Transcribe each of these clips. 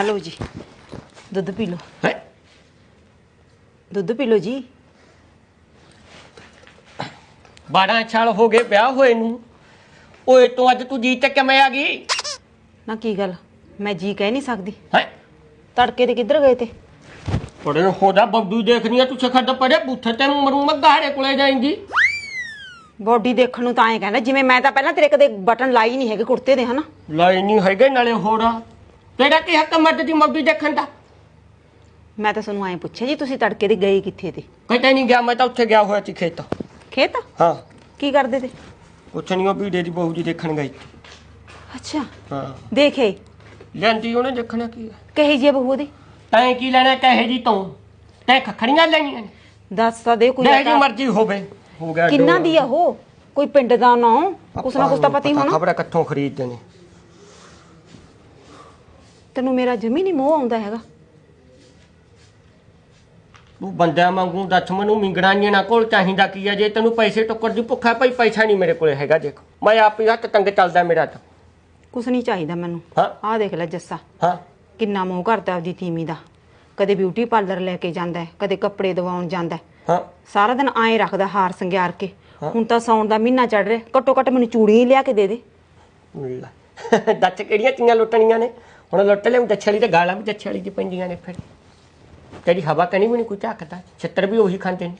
Hello ਜੀ। ਦੁੱਧ ਪੀ ਲਓ। ਹੈ? ਦੁੱਧ ਪੀ ਲਓ ਜੀ। 12 ਸਾਲ ਹੋ ਗਏ ਵਿਆਹ ਹੋਏ ਨੂੰ। ਓਏ ਤੂੰ ਅੱਜ ਤੂੰ ਜੀ ਤੱਕ ਕਿਵੇਂ ਆ ਗਈ? ਨਾ ਕੀ ਗੱਲ ਮੈਂ ਜੀ ਕਹਿ ਨਹੀਂ ਸਕਦੀ। ਹੈ? ਤੜਕੇ ਤੇ ਕਿੱਧਰ ਗਏ ਤੇ? ਪੜੇ ਹੋਦਾ ਬੱਬੂ ਦੇਖਣੀ ਆ ਤੂੰ ਸਿਖਰ ਤਾਂ ਪੜੇ ਬੁੱਥੇ ਤੇ ਮਰੂ ਮੱਗਾੜੇ ਕੋਲੇ ਜਾਏਂਗੀ। ਬੋਡੀ ਦੇਖਣ ਨੂੰ ਤਾਂ ਐਂ ਕਹਿੰਦਾ ਜਿਵੇਂ ਮੈਂ ਤਾਂ ਪਹਿਲਾਂ ਤੇਰੇ ਕਦੇ ਬਟਨ ਲਾਈ ਨਹੀਂ ਹੈਗੇ ਕੁੜਤੇ ਦੇ ਹਨਾ? ਲਾਈ ਨਹੀਂ ਹੈਗੇ ਨਾਲੇ ਹੋੜਾ ਤੇਰਾ ਕੀ ਹੱਕ ਮਰਦ ਦੀ ਮੱਬੀ ਦੇਖਣ ਦਾ? ਮੈਂ ਤਾਂ ਤੁਹਾਨੂੰ ਐਂ ਪੁੱਛਿਆ ਜੀ ਤੁਸੀਂ ਤੜਕੇ ਤੇ ਗਏ ਕਿੱਥੇ ਤੇ? ਕਿਤੇ ਨਹੀਂ ਗਿਆ ਮੈਂ ਤਾਂ ਉੱਥੇ ਗਿਆ ਹੋਇਆ ਸੀ ਖੇਤ। ਖੇਤ? ਹਾਂ। ਕੀ ਕਰਦੇ ਤੇ? ਕੁਛ ਨਹੀਂ ਉਹ ਵੀਡੀਓ ਦੀ ਬਹੂ ਜੀ ਦੇਖਣ ਗਈ। ਅੱਛਾ। ਹਾਂ। ਦੇਖੇ? ਲੈਂਦੀ ਉਹਨੇ ਦੇਖਣਾ ਕੀ ਆ ਕਹੀ ਜੇ ਬਹੂ ਦੀ? ਤੈਂ ਕੀ ਲੈਣਾ ਕਹੇ ਜੀ ਤੂੰ? ਤੈਂ ਖਖੜੀਆਂ ਲੈਣੀਆਂ ਨੇ। ਦੱਸ ਤਾਂ ਦੇ ਕੋਈ ਜਿਹੋ ਮਰਜ਼ੀ ਹੋਵੇ। ਹੋ ਗਿਆ ਕਿੰਨਾ ਦੀ ਆ ਉਹ? ਕੋਈ ਪਿੰਡ ਦਾ ਨਾ? ਕੁਛ ਨਾ ਕੁਛ ਤਾਂ ਪਤਾ ਹੀ ਹੋਣਾ। ਖਬਰ ਕਿੱਥੋਂ ਖਰੀਦਦੇ ਨੇ। ਤੈਨੂੰ ਮੇਰਾ ਜਮੀ ਨਹੀਂ ਮੋਹ ਆਉਂਦਾ ਹੈਗਾ। ਤੂੰ ਬੰਦਿਆਂ ਵਾਂਗੂ ਦੱਸ ਮੈਨੂੰ ਮਿੰਗੜਾਂੀਆਂ ਨਾ ਕੋਲ ਚਾਹੀਦਾ ਕੀ ਆ? ਜੇ ਤੈਨੂੰ ਪੈਸੇ ਟੱਕਰ ਦੀ ਭੁੱਖਾ ਭਾਈ ਪੈਸਾ ਨਹੀਂ ਮੇਰੇ ਕੋਲੇ ਹੈਗਾ ਦੇਖ। ਮੈਂ ਆਪ ਹੀ ਹੱਥ ਤੰਗ ਚੱਲਦਾ ਮੇਰਾ ਤਾਂ ਕੁਛ ਨਹੀਂ ਚਾਹੀਦਾ ਮੈਨੂੰ। ਹਾਂ। ਆਹ ਦੇਖ ਲੈ ਜੱਸਾ। ਹਾਂ। ਕਿੰਨਾ ਮੋਹ ਕਰਦਾ ਆਪਦੀ ਤੀਮੀ ਦਾ। ਕਦੇ ਬਿਊਟੀ ਪਾਰਲਰ ਲੈ ਕੇ ਜਾਂਦਾ ਹੈ, ਕਦੇ ਕੱਪੜੇ ਦਵਾਉਣ ਜਾਂਦਾ ਹੈ। ਹਾਂ। ਸਾਰਾ ਦਿਨ ਐਂ ਰੱਖਦਾ ਹਾਰ ਸੰਗਿਆਰ ਕੇ। ਹੁਣ ਤਾਂ ਸੌਣ ਦਾ ਮਹੀਨਾ ਚੜ ਰਿਹਾ ਘੱਟੋ ਘੱਟ ਮੈਨੂੰ ਚੂੜੀਆਂ ਹੀ ਲਿਆ ਕੇ ਦੇ ਦੇ। ਲੈ। ਦੱਸ ਕਿਹੜੀਆਂ ਚੀਆਂ ਲੁੱਟਣੀਆਂ ਨੇ? ਹੁਣ ਲੁੱਟ ਲਿਆ ਦੱਛੇ ਵਾਲੀ ਤੇ ਗਾਲਾਂ ਵੀ ਵਾਲੀ ਦੀ ਪੈਂਦੀਆਂ ਨੇ ਫਿਰ। ਤੇਰੀ ਹਵਾ ਕਣੀ ਵੀ ਨਹੀਂ ਕੋਈ ਝਾਕਦਾ ਛਿੱਤਰ ਵੀ ਉਹੀ ਖਾਂਦੇ ਨੇ।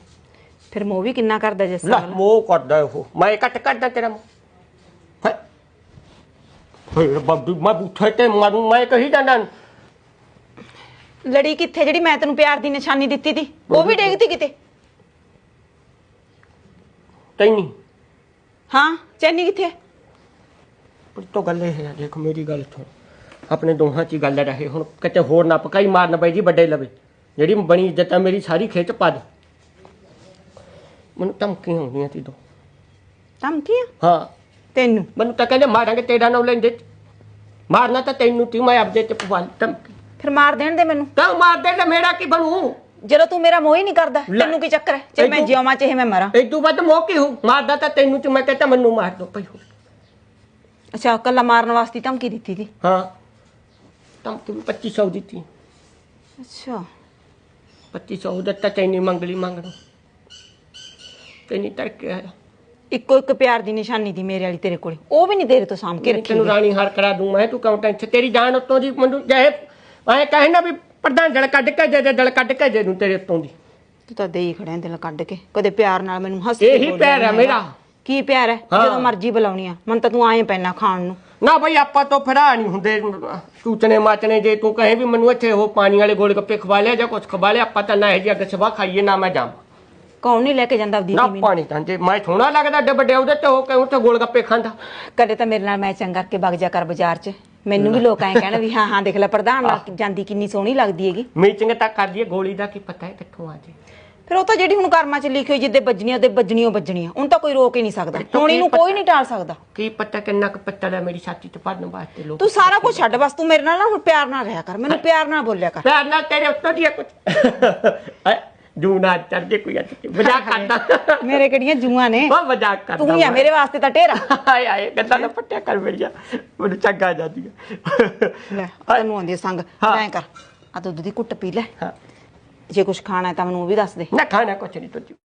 ਫਿਰ ਮੋਹ ਵੀ ਕਿੰਨਾ ਕਰਦਾ ਜੱਸਾ ਲੈ। ਮੋਹ ਕਰਦਾ ਉਹ। ਮੈਂ ਕੱਟ ਕਰਦਾ ਤੇਰਾ ਮੂੰਹ। ਹੈ ਹੋਏ ਬੱਬੂ ਮੈਂ ਬੁੱਠੇ ਤੇ ਮਾਰੂ ਮੈਂ ਕਹੀ ਜਾਂਦਾ ਲੜੀ ਕਿੱਥੇ? ਜਿਹੜੀ ਮੈਂ ਤੈਨੂੰ ਪਿਆਰ ਦੀ ਨਿਸ਼ਾਨੀ ਦਿੱਤੀ ਸੀ ਉਹ ਵੀ ਡੇਗਤੀ ਕਿਤੇ? ਤੈਨੂੰ। ਹਾਂ ਚੈਨੀ ਕਿੱਥੇ? ਪਰ ਤੋਂ ਗੱਲ ਇਹ ਹੈ ਦੇਖ ਮੇਰੀ ਗੱਲ ਸੁਣ। ਆਪਣੇ ਦੋਹਾਂ 'ਚ ਹੀ ਗੱਲ ਰਹੇ। ਹੁਣ ਕਿਤੇ ਹੋਰ ਨਾ ਪਕਾਈ ਮਾਰਨ ਪਈ ਜੀ ਵੱਡੇ ਲਵੇ। ਜਿਹੜੀ ਬਣੀ ਇੱਜ਼ਤ ਆ ਮੇਰੀ ਸਾਰੀ ਖਿੱਚ ਪਾ ਦੇ। ਮੈਨੂੰ ਧਮਕੀਆਂ ਆਉਂਦੀਆਂ ਤੀ ਦੋ। ਧਮਕੀਆਂ? ਹਾਂ। ਤੈਨੂੰ? ਮੈਨੂੰ ਤਾਂ ਕਹਿੰਦੇ ਮਾਰਾਂਗੇ ਤੇਰਾ ਨਾਮ ਲੈਂਦੇ ਮਾਰਨਾ ਤਾਂ ਤੈਨੂੰ ਤੀ ਮੈਂ ਆਪਦੇ ਤੇ ਪਵਾ ਲਈ ਧਮਕੀ। ਫਿਰ ਮਾਰ ਦੇਣ ਦੇ ਮੈਨੂੰ? ਤਾਂ ਮਾਰ ਦੇ ਤੇ ਮੇਰਾ ਕੀ ਬਣੂ? ਜਦੋਂ ਤੂੰ ਮੇਰਾ ਮੋਹ ਹੀ ਨਹੀਂ ਕਰਦਾ ਲੈ। ਤੈਨੂੰ ਕੀ ਚੱਕਰ ਹੈ? ਜੇ ਮੈਂ ਤੈਨੂੰ- ਜਿਉਵਾਂ ਚਾਹੇ ਮੈਂ ਮਰਾਂ। ਇਦੋਂ ਵੱਧ ਮੋਹ ਕੀ ਹੋ ਮਾਰਦਾ ਤਾਂ ਤੈਨੂੰ ਤੇ ਮੈਂ ਕਹਿੰਦਾ ਮੈਨੂੰ ਮਾਰ ਦੋ ਪਈ ਹੋ ਅੱਛਾ ਕੱਲਾ ਮਾਰਨ ਵਾਸਤੇ ਧਮਕੀ ਦਿੱਤੀ ਸੀ? ਹਾਂ। ਧਮਕੀ ਵੀ 2500 ਦਿੱਤੀ। ਅੱਛਾ। 2500 ਦਿੱਤਾ ਤੈਨੂੰ ਮੰਗਲੀ ਮੰਗਣੋ ਤੈਨੂੰ ਤਰਕੇ ਆਇਆ। ਇੱਕੋ ਇੱਕ ਪਿਆਰ ਦੀ ਨਿਸ਼ਾਨੀ ਦੀ ਮੇਰੇ ਵਾਲੀ ਤੇਰੇ ਕੋਲੇ। ਉਹ ਵੀ ਨਹੀਂ ਤੇਰੇ ਤੋਂ ਸਾਂਭ ਕੇ ਰੱਖੀ ਤੈਨੂੰ ਰਾਣੀ ਹਾਰ ਕਰਾ ਦੂੰ ਮੈਂ ਤੂੰ ਕਿਉਂ ਟੈਨਸ਼ਨ ਤੇਰੀ ਜਾਨ ਉੱਤੋਂ ਦੀ ਮੈਨੂੰ ਜਾਏ ਮੈਂ ਕਹੇ ਨਾ ਵੀ ਪ੍ਰਧਾਨ ਜਲ ਕੱਢ ਕੇ ਦੇ ਦਲ ਕੱਢ ਕੇ ਦੇ ਦੂੰ ਤੇਰੇ ਉੱਤੋਂ ਦੀ। ਤੂੰ ਤਾਂ ਦੇ ਹੀ ਖੜਿਆ ਦਿਲ ਕੱਢ ਕੇ। ਕਦੇ ਪਿਆਰ ਨਾਲ ਮੈਨੂੰ ਹੱਸ ਕੇ ਇਹੀ ਪਿਆਰ ਹੈ ਨੀ ਮੇਰਾ। ਕੀ ਪਿਆਰ ਹਾਂ। ਜਦੋਂ ਮਰਜ਼ੀ ਬੁਲਾਉਣੀ ਆ। ਮਨ ਤਾਂ ਤੂੰ ਆਏ ਪੈਣਾ ਖਾਣ ਨੂੰ। ਨਾ ਬਈ ਆਪਾਂ ਤੋਂ ਫਰਾ ਨਹੀਂ ਹੁੰਦੇ ਟੂਚਨੇ ਮਾਚਨੇ ਜੇ ਤੂੰ ਕਹੇ ਵੀ ਮੈਨੂੰ ਇੱਥੇ ਉਹ ਪਾਣੀ ਵਾਲੇ ਗੋਲ ਗੱਪੇ ਖਵਾ ਲਿਆ ਜਾਂ ਕੁਝ ਖਵਾ ਲਿਆ ਆਪਾਂ ਤਾਂ ਨਾ ਇਹ ਜੀ ਅੱਗ ਸਵਾ ਖਾਈਏ ਨਾ ਮੈਂ ਜਾਵਾਂ। ਕੌਣ ਨਹੀਂ ਲੈ ਕੇ ਜਾਂਦਾ ਆਪਦੀ ਨਾ ਪਾਣੀ ਤਾਂ ਜੇ ਮੈਂ ਸੋਹਣਾ ਲੱਗਦਾ ਏਡੇ ਵੱਡੇ ਉਹਦੇ ਤੇ ਉਹ ਕਹੇ ਉੱਥੇ ਗੋਲ ਗੱਪੇ ਖਾਂਦਾ? ਕਦੇ ਤਾਂ ਮੇਰੇ ਨਾਲ ਮੈਚਿੰਗ ਕਰਕੇ ਵਗ ਜਾ ਕਰ ਬਾਜ਼ਾਰ 'ਚ। ਮੈਨੂੰ ਵੀ ਲੋਕ ਐਂ ਕਹਿਣ ਵੀ ਹਾਂ ਹਾਂ ਦੇਖ ਲੈ ਪ੍ਰਧਾਨ ਨਾਲ ਜਾਂਦੀ ਕਿੰਨੀ ਸੋਹਣੀ ਲੱਗਦੀ ਹੈਗੀ। ਮੀਟਿੰਗ ਤਾਂ ਕਰ ਲਈਏ ਗੋਲੀ ਦਾ ਕੀ ਪਤਾ ਹੈ ਕਿੱਥੋਂ ਆ ਜੇ। ਫਿਰ ਉਹ ਤਾਂ ਜਿਹੜੀ ਹੁਣ ਕਰਮਾਂ 'ਚ ਲਿਖੀ ਹੋਈ ਜਿੱਦੇ ਵੱਜਣੀ ਉਹਦੇ ਵੱਜਣੀ ਉਹ ਵੱਜਣੀ ਆ ਉਹਨੂੰ ਤਾਂ ਕੋਈ ਰੋਕ ਹੀ ਨਹੀਂ ਸਕਦਾ। ਹੁਣ ਇਹਨੂੰ ਕੋਈ ਨਹੀਂ ਟਾਲ ਸਕਦਾ। ਕੀ ਪਤਾ ਕਿੰਨਾ ਕੁ ਪੱਤਰ ਹੈ ਮੇਰੀ ਛਾਤੀ ਤੇ ਭਰਨ ਵਾਸਤੇ ਲੋਕ। ਤੂੰ ਸਾਰਾ ਕੁਝ ਛੱਡ ਬਸ ਤੂੰ ਮੇਰੇ ਨਾਲ ਨਾ ਹੁਣ ਪਿਆਰ ਨਾਲ ਰਿਹਾ ਕਰ ਮੈਨੂੰ ਪਿਆਰ ਨਾਲ ਬੋਲਿਆ ਕਰ। ਪਿਆਰ ਨਾਲ ਤੇਰੇ ਉੱਤੋਂ ਦੀ ਕੁਝ ਜੂ ਨਾ ਚੜਦੇ ਕੋਈ ਅੱਜ ਕੇ ਮਜ਼ਾਕ ਕਰਦਾ। ਮੇਰੇ ਕਿਹੜੀਆਂ ਜੂਆਂ ਨੇ? ਬਹੁਤ ਮਜ਼ਾਕ ਕਰਦਾ ਤੂੰ ਹੀ ਆ। ਮੇਰੇ ਵਾਸਤੇ ਤਾਂ ਢੇਰਾ। ਆਏ ਆਏ ਗੱਲਾਂ ਨਾ ਪੱਟਿਆ ਕਰ ਮੇਰੀਆਂ। ਮੈਨੂੰ ਚੰਗਾ ਜਾਂਦੀ ਹੈ ਲੈ ਤੈਨੂੰ ਆਉਂਦੀ ਸੰਗ। ਐਂ ਕਰ। ਆ ਦੁੱਧ ਦੀ ਘੁੱਟ ਪੀ ਲੈ। ਹਾਂ। ਜੇ ਕੁਝ ਖਾਣਾ ਹੈ ਤਾਂ ਮੈਨੂੰ ਉਹ ਵੀ ਦੱਸ ਦੇ। ਨਾ ਖਾਣਾ ਕੁਛ ਨਹੀਂ, ਤੁਝ।